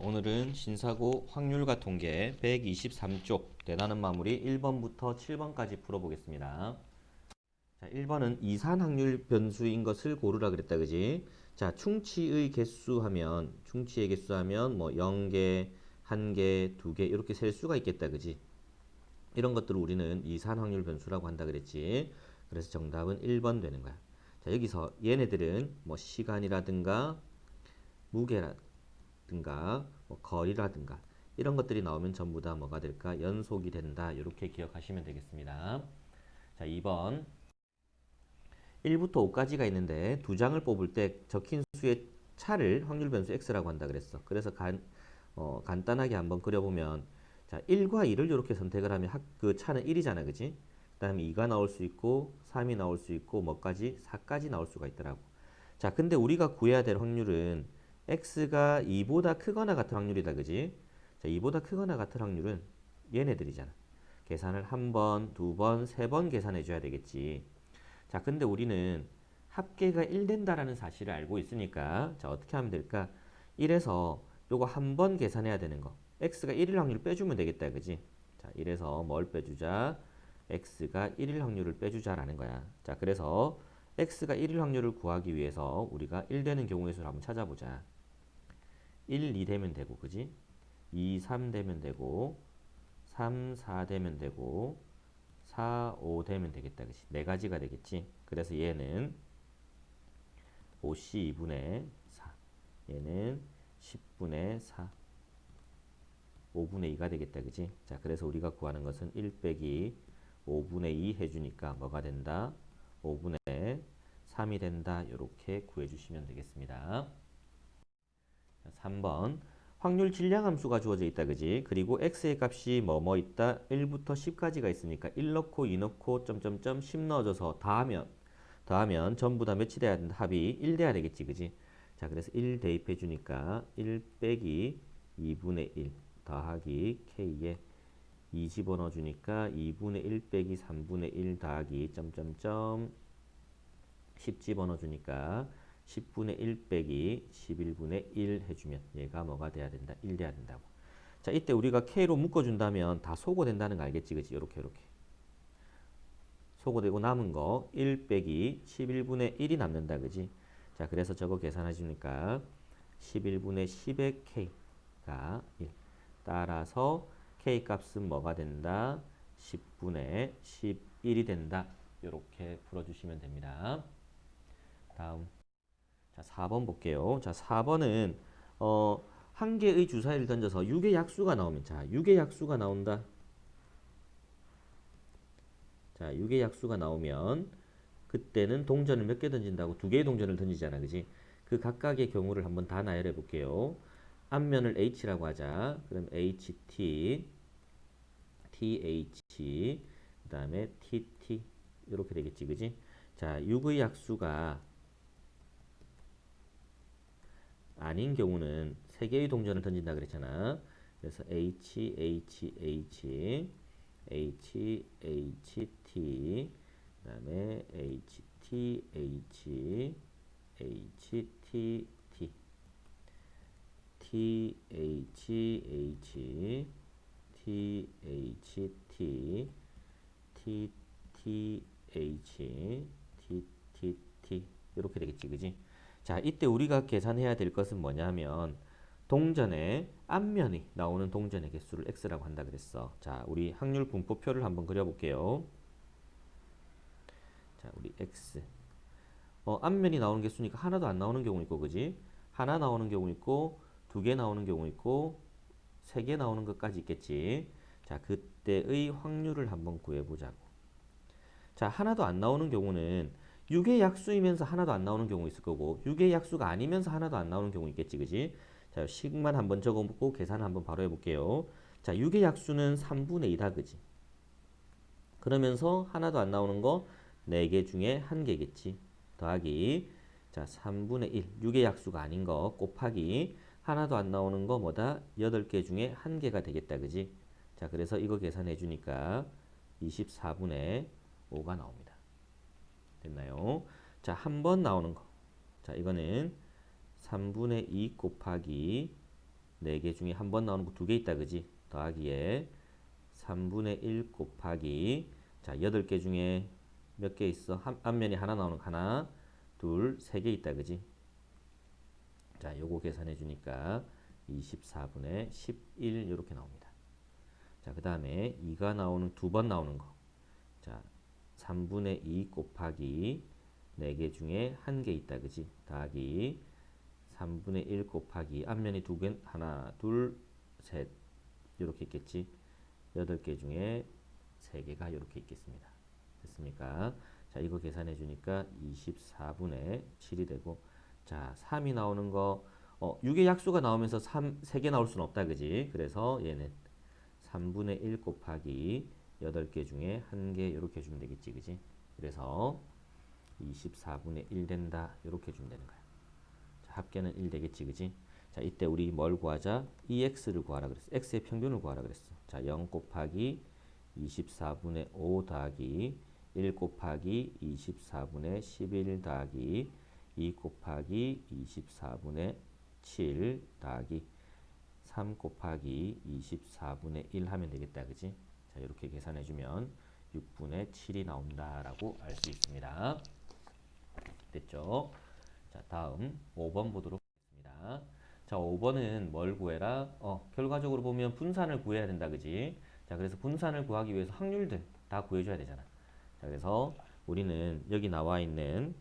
오늘은 신사고 확률과 통계 123쪽 대단한 마무리 1번부터 7번까지 풀어보겠습니다. 자, 1번은 이산 확률 변수인 것을 고르라 그랬다 그지? 자, 충치의 개수 하면 충치의 개수 하면 뭐 0개, 1개, 2개 이렇게 셀 수가 있겠다 그지? 이런 것들을 우리는 이산 확률 변수라고 한다 그랬지. 그래서 정답은 1번 되는 거야. 자, 여기서 얘네들은 뭐 시간이라든가 무게라 든가 뭐 거리라든가 이런 것들이 나오면 전부 다 뭐가 될까? 연속이 된다. 이렇게 기억하시면 되겠습니다. 자, 2번 1부터 5까지가 있는데 두 장을 뽑을 때 적힌 수의 차를 확률 변수 x라고 한다 그랬어. 그래서 간, 어, 간단하게 한번 그려보면 자, 1과 2를 이렇게 선택을 하면 학, 그 차는 1이잖아. 그지? 그 다음에 2가 나올 수 있고 3이 나올 수 있고 뭐까지? 4까지 나올 수가 있더라고. 자, 근데 우리가 구해야 될 확률은 x가 2보다 크거나 같은 확률이다. 그지? 자, 2보다 크거나 같은 확률은 얘네들이잖아. 계산을 한 번, 두 번, 세 번 계산해 줘야 되겠지. 자, 근데 우리는 합계가 1 된다라는 사실을 알고 있으니까 자, 어떻게 하면 될까? 1에서 요거 한 번 계산해야 되는 거. x가 1일 확률 빼주면 되겠다. 그지? 자, 1에서 뭘 빼주자? x가 1일 확률을 빼주자라는 거야. 자, 그래서 x가 1일 확률을 구하기 위해서 우리가 1 되는 경우의 수를 한번 찾아보자. 1, 2 되면 되고, 그지? 2, 3 되면 되고, 3, 4 되면 되고, 4, 5 되면 되겠다. 그치? 네 가지가 되겠지. 그래서 얘는 5C 2분의 4. 얘는 10분의 4. 5분의 2가 되겠다. 그지? 자, 그래서 우리가 구하는 것은 1 빼기 5분의 2 해주니까 뭐가 된다? 5분의 3이 된다. 이렇게 구해주시면 되겠습니다. 자, 3번. 확률 질량 함수가 주어져 있다. 그지? 그리고 x의 값이 뭐뭐 있다? 1부터 10까지가 있으니까 1 넣고 2 넣고 점점점 10 넣어줘서 더하면 더하면 전부 다 몇이 돼야 된다? 합이 1 돼야 되겠지. 그지? 자, 그래서 1 대입해 주니까 1 빼기 2분의 1 더하기 k에 2 집어넣어 주니까 2분의 1 빼기 3분의 1 더하기 점점점 10 집어넣어 주니까 10분의 1 빼기 11분의 1 해주면 얘가 뭐가 돼야 된다? 1 돼야 된다고. 자, 이때 우리가 K로 묶어준다면 다 소거된다는 거 알겠지? 그지? 이렇게, 이렇게. 소거되고 남은 거 1 빼기 11분의 1이 남는다. 그지? 자, 그래서 저거 계산해 주니까 11분의 10의 K가 1. 따라서 K 값은 뭐가 된다? 10분의 11이 된다. 이렇게 풀어주시면 됩니다. 다음. 자, 4번 볼게요. 자, 4번은 어, 한 개의 주사위를 던져서 6의 약수가 나오면 자, 6의 약수가 나온다. 자, 6의 약수가 나오면 그때는 동전을 몇 개 던진다고? 두 개의 동전을 던지잖아. 그지? 그 각각의 경우를 한번 다 나열해 볼게요. 앞면을 H라고 하자. 그럼 HT TH 그 다음에 TT 이렇게 되겠지. 그지? 자, 6의 약수가 아닌 경우는 세 개의 동전을 던진다 그랬잖아. 그래서 H, H, H, H, H, T, 그 다음에 H, T, H, H, T, T, T, H, H, T, H, T, T, T, H, T, T, T 이렇게 되겠지, 그지? 자, 이때 우리가 계산해야 될 것은 뭐냐면 동전의 앞면이 나오는 동전의 개수를 x라고 한다 그랬어. 자, 우리 확률 분포표를 한번 그려볼게요. 자, 우리 x. 어, 앞면이 나오는 개수니까 하나도 안 나오는 경우 있고, 그지? 하나 나오는 경우 있고, 두 개 나오는 경우 있고, 세 개 나오는 것까지 있겠지. 자, 그때의 확률을 한번 구해보자고. 자, 하나도 안 나오는 경우는 6의 약수이면서 하나도 안 나오는 경우 있을 거고 6의 약수가 아니면서 하나도 안 나오는 경우 있겠지 그지? 자 식만 한번 적어보고 계산 한번 바로 해볼게요. 자 6의 약수는 3분의 2다 그지? 그러면서 하나도 안 나오는 거 4개 중에 1개겠지? 더하기. 자 3분의 1 6의 약수가 아닌 거 곱하기 하나도 안 나오는 거 뭐다 8개 중에 1개가 되겠다 그지 자 그래서 이거 계산해 주니까 24분의 5가 나옵니다 됐나요? 자, 한 번 나오는 거. 자, 이거는 3분의 2 곱하기 4개 중에 한 번 나오는 거 두 개 있다 그지? 더하기에 3분의 1 곱하기 자 8개 중에 몇 개 있어? 한, 앞면이 하나 나오는 거 하나 둘 세 개 있다 그지? 자 요거 계산해 주니까 24분의 11 이렇게 나옵니다. 자 그 다음에 2가 나오는 두 번 나오는 거. 자 3분의 2 곱하기 4개 중에 한 개 있다 그지? 더하기 3분의 1 곱하기 앞면이 두 개, 하나, 둘, 셋 이렇게 있겠지. 8개 중에 3개가 이렇게 있겠습니다. 됐습니까? 자, 이거 계산해 주니까 24분의 7이 되고 자, 3이 나오는 거 어, 6의 약수가 나오면서 3, 3개 나올 수는 없다 그지? 그래서 얘는 3분의 1 곱하기 8개 중에 한개 이렇게 주면 되겠지 그지? 그래서 24분의 1 된다 이렇게 주면 되는 거야. 자, 합계는 1 되겠지, 그지? 자, 이때 우리 뭘 구하자? EX를 구하라 그랬어. X의 평균을 구하라 그랬어. 자, 0 곱하기 24분의 5 더하기 1 곱하기 24분의 11 더하기 2 곱하기 24분의 7 더하기 3 곱하기 24분의 1 하면 되겠다, 그지? 자, 이렇게 계산해 주면 6분의 7이 나온다라고 알 수 있습니다. 됐죠? 자, 다음 5번 보도록 하겠습니다. 자, 5번은 뭘 구해라? 어, 결과적으로 보면 분산을 구해야 된다, 그지? 자, 그래서 분산을 구하기 위해서 확률들 다 구해줘야 되잖아. 자, 그래서 우리는 여기 나와 있는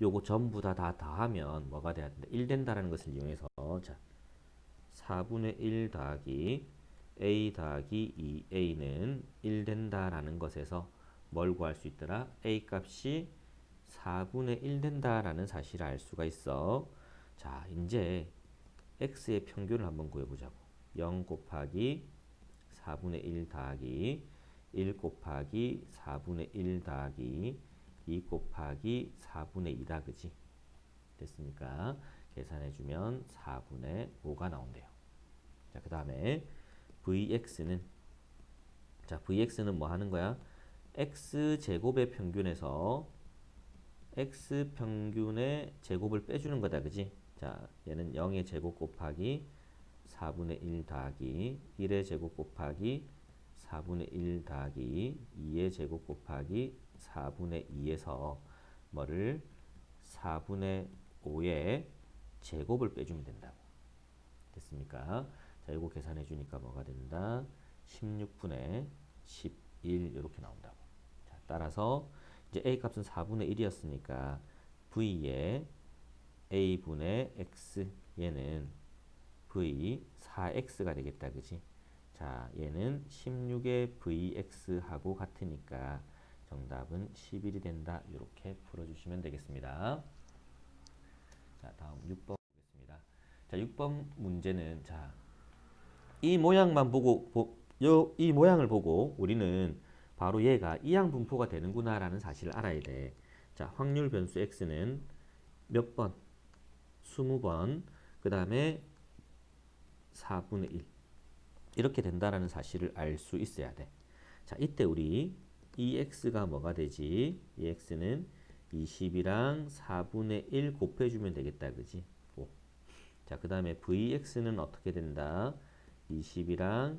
요거 전부 다다 더하면 뭐가 돼야 된다? 1 된다라는 것을 이용해서 자, 4분의 1 더하기 a 더하기 2a는 1 된다라는 것에서 뭘 구할 수 있더라? a 값이 4분의 1 된다라는 사실을 알 수가 있어. 자, 이제 x의 평균을 한번 구해보자고. 0 곱하기 4분의 1 더하기 1 곱하기 4분의 1 더하기 2 곱하기 4분의 2다 그지? 됐습니까? 계산해주면 4분의 5가 나온대요. 자, 그 다음에 vx는 자, vx는 뭐 하는 거야? x 제곱의 평균에서 x 평균의 제곱을 빼주는 거다, 그지? 자, 얘는 0의 제곱 곱하기 4분의 1 더하기 1의 제곱 곱하기 4분의 1 더하기 2의 제곱 곱하기 4분의 2에서 뭐를 4분의 5의 제곱을 빼주면 된다고. 됐습니까? 자, 이거 계산해 주니까 뭐가 된다? 16분의 11 이렇게 나온다고. 자, 따라서 이제 a 값은 4분의 1이었으니까 v의 a분의 x 얘는 v 4x가 되겠다. 그지? 자, 얘는 16의 vx하고 같으니까 정답은 11이 된다. 이렇게 풀어주시면 되겠습니다. 자, 다음 6번 보겠습니다. 자, 6번 문제는 자, 이 모양만 보고 보, 요, 이 모양을 보고 우리는 바로 얘가 이항 분포가 되는구나라는 사실을 알아야 돼. 자, 확률 변수 x는 몇 번? 20번. 그 다음에 4분의 1. 이렇게 된다라는 사실을 알 수 있어야 돼. 자, 이때 우리 이 x가 뭐가 되지? 이 x는 20이랑 4분의 1 곱해주면 되겠다. 그지? 5. 자, 그 다음에 vx는 어떻게 된다? 20이랑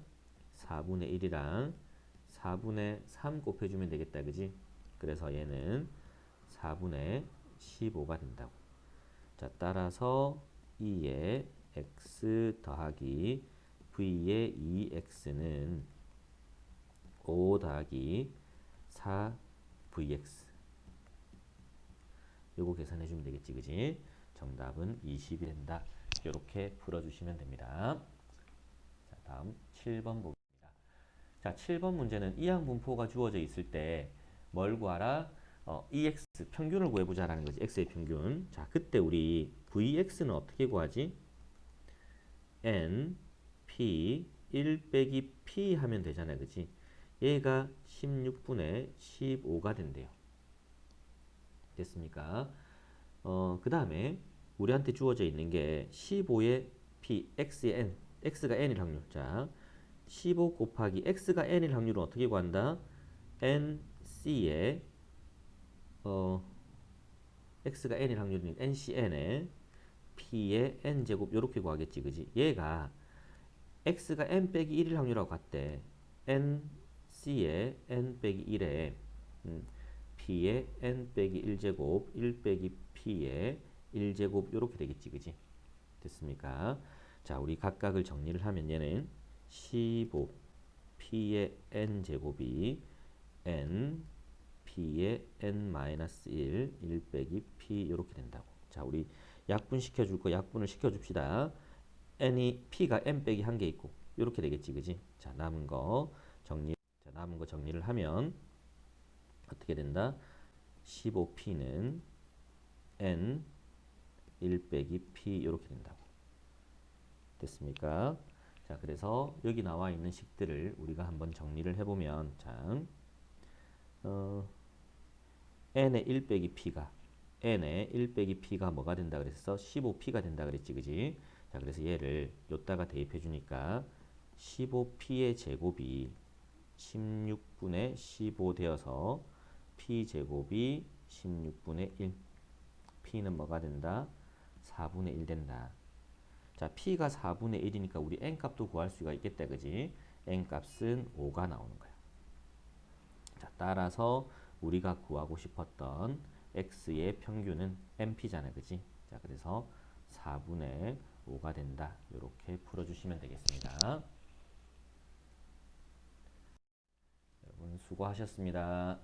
4분의 1이랑 4분의 3 곱해주면 되겠다. 그지? 그래서 얘는 4분의 15가 된다고. 자, 따라서 2의 x 더하기 v의 2x는 5 더하기 4vx 요거 계산해 주면 되겠지 그지? 정답은 20이 된다. 이렇게 풀어주시면 됩니다. 자 다음 7번 보겠습니다. 자 7번 문제는 이항 분포가 주어져 있을 때 뭘 구하라? 어, EX 평균을 구해보자라는 거지 x의 평균. 자 그때 우리 vx는 어떻게 구하지? N p 1 빼기 p 하면 되잖아 그지 얘가 16분의 15가 된대요. 됐습니까? 어, 그 다음에 우리한테 주어져 있는 게 15의 p, x의 n, x가 n일 확률. 자, 15 곱하기 x가 n일 확률은 어떻게 구한다? nc의 어, x가 n일 확률인 ncn에 p의 n 제곱 요렇게 구하겠지, 그지? 얘가 x가 n 빼기 1일 확률하고 같대. n c의 n 빼기 1에 음, p의 n 빼기 1제곱 1 빼기 p의 1제곱 요렇게 되겠지, 그지? 됐습니까? 자, 우리 각각을 정리를 하면 얘는 15 p의 n 제곱이 n p의 n 마이너스 1 1 빼기 p 이렇게 된다고. 자, 우리 약분 시켜줄 거 약분을 시켜줍시다. n이 p가 n 빼기 한 개 있고 이렇게 되겠지, 그지? 자, 남은 거 정리. 자, 남은 거 정리를 하면 어떻게 된다? 15p는 n 1 빼기 p 이렇게 된다고. 됐습니까? 자, 그래서 여기 나와 있는 식들을 우리가 한번 정리를 해보면, 자, 어, n의 1 빼기 p가 n의 1 빼기 p가 뭐가 된다 그랬어? 15p가 된다 그랬지, 그지? 자, 그래서 얘를 요다가 대입해 주니까 15p의 제곱이 16분의 15 되어서 p 제곱이 16분의 1. p는 뭐가 된다? 4분의 1 된다. 자, p가 4분의 1이니까 우리 n 값도 구할 수가 있겠다, 그지? n 값은 5가 나오는 거야. 자, 따라서 우리가 구하고 싶었던 x의 평균은 np잖아, 그지? 자, 그래서 4분의 5가 된다. 이렇게 풀어주시면 되겠습니다. 수고하셨습니다.